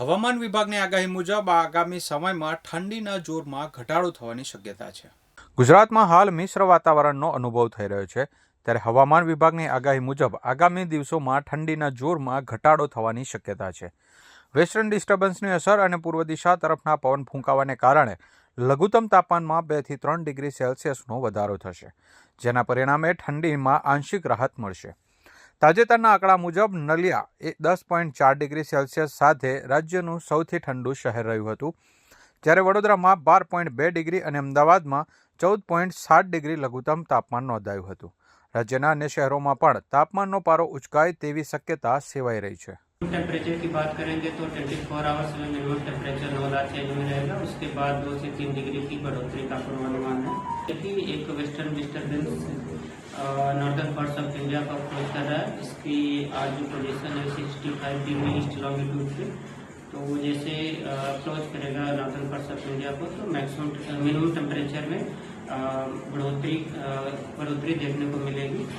હવામાન વિભાગની આગાહી મુજબ આગામી સમયમાં ઠંડીના જોરમાં ઘટાડો થવાની શક્યતા છે ગુજરાતમાં હાલ મિશ્ર વાતાવરણનો અનુભવ થઈ રહ્યો છે ત્યારે હવામાન વિભાગની આગાહી મુજબ આગામી દિવસોમાં ઠંડીના જોરમાં ઘટાડો થવાની શક્યતા છે વેસ્ટર્ન ડિસ્ટર્બન્સની અસર અને પૂર્વ દિશા તરફના પવન ફૂંકાવાને કારણે લઘુત્તમ તાપમાનમાં બેથી ત્રણ ડિગ્રી સેલ્સિયસનો વધારો થશે જેના પરિણામે ઠંડીમાં આંશિક રાહત મળશે તાજેતરના આંકડા મુજબ નલિયા એ 10.4 ડિગ્રી સેલ્સિયસ સાથે રાજ્યનું સૌથી ઠંડુ શહેર રહ્યું હતું જ્યારે વડોદરામાં 12.2 ડિગ્રી અને અમદાવાદમાં 14.6 ડિગ્રી લઘુત્તમ તાપમાન નોંધાયું હતું રાજ્યના અન્ય શહેરોમાં પણ તાપમાનનો પારો ઉંચકાય 23% શક્યતા છેવાય રહી છે ટેમ્પરેચરની વાત karenge to 24 hours ke liye minimum temperature 9°C mein aayega uske baad 2 se 3 degree ki badhotri ka anuman hai atin ek western disturbance northern parts of India का अप्रोच कर रहा है इसकी आज जो पोजिशन है sixty five degree east longitude से तो वो जैसे अप्रोच करेगा नॉर्दर्न पार्ट्स ऑफ इंडिया को तो मैक्सिमम मिनिमम टेम्परेचर में बढ़ोतरी बढ़ोतरी देखने को मिलेगी